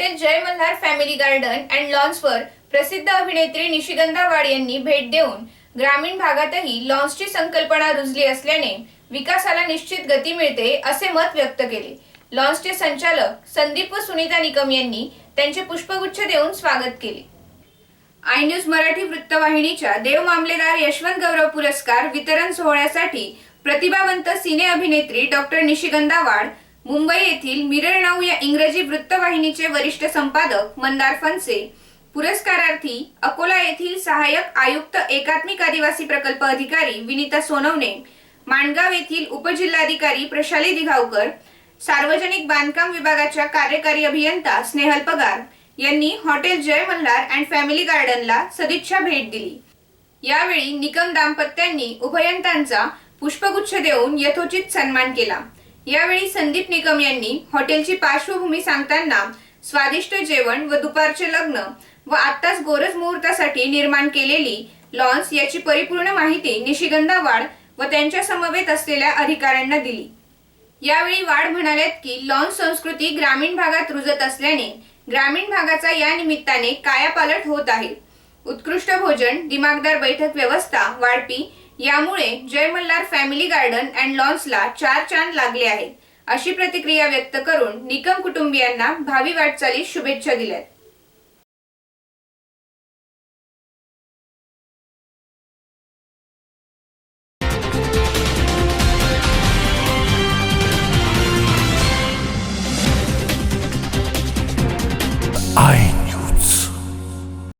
Malhar family garden and लॉन्सवर प्रसिद्ध अभिनेत्री निशिगंधा वाड यांनी भेट देऊन ग्रामीण भागातही लॉन्सची संकल्पना रुजली असल्याने विकासाला निश्चित गती मिळते असे मत व्यक्त केले. लॉन्सचे संचालक संदीप व सुनीता निकम यांनी त्यांचे पुष्पगुच्छ देऊन स्वागत केले. आय न्यूज मराठी वृत्तवाहिनीच्या देव मामलेदार यशवंत गौरव पुरस्कार वितरण सोहळ्यासाठी प्रतिभावंत सिने अभिनेत्री डॉक्टर निशिगंधा वाड मुंबई येथील मिरर नाऊ या इंग्रजी वृत्तवाहिनीचे वरिष्ठ संपादक मंदार फनसे पुरस्कारार्थी अकोला येथील सहाय्यक आयुक्त एकात्मिक आदिवासी प्रकल्प अधिकारी विनीता सोनवणे. माणगाव येथील उपजिल्हाधिकारी प्रशाली दिघावकर. सार्वजनिक बांधकाम विभागाच्या कार्यकारी अभियंता स्नेहल पगार. यांनी hotel Jai Malhar and family गार्डनला सदिच्छा भेट दिली. यावेळी निकम दाम्पत्यांनी उभयंतांचा पुष्पगुच्छ देऊन यथोचित सन्मान केला. यावेळी संदीप निकम यांनी हॉटेलची पार्श्वभूमी सांगताना स्वादिष्ट जेवण व दुपारचे लग्न व आत्ताच गोरज मुहूर्तासाठी निर्माण केलेली लॉन्स याची परिपूर्ण माहिती निशिगंधा वाड व त्यांच्या समवेत असलेल्या अधिकाऱ्यांना दिली. यावेळी वाढ म्हणाल्यात की लॉन्स संस्कृती ग्रामीण भागात रुजत असल्याने ग्रामीण भागाचा या निमित्ताने कायापालट होत आहे. उत्कृष्ट भोजन दिमागदार बैठक व्यवस्था वाढपी यामुळे Jai Malhar family garden and लॉन्सला चार चांद लागले आहेत अशी प्रतिक्रिया व्यक्त करून निकम कुटुंबियांना भावी वाटचाली शुभेच्छा दिल्यात.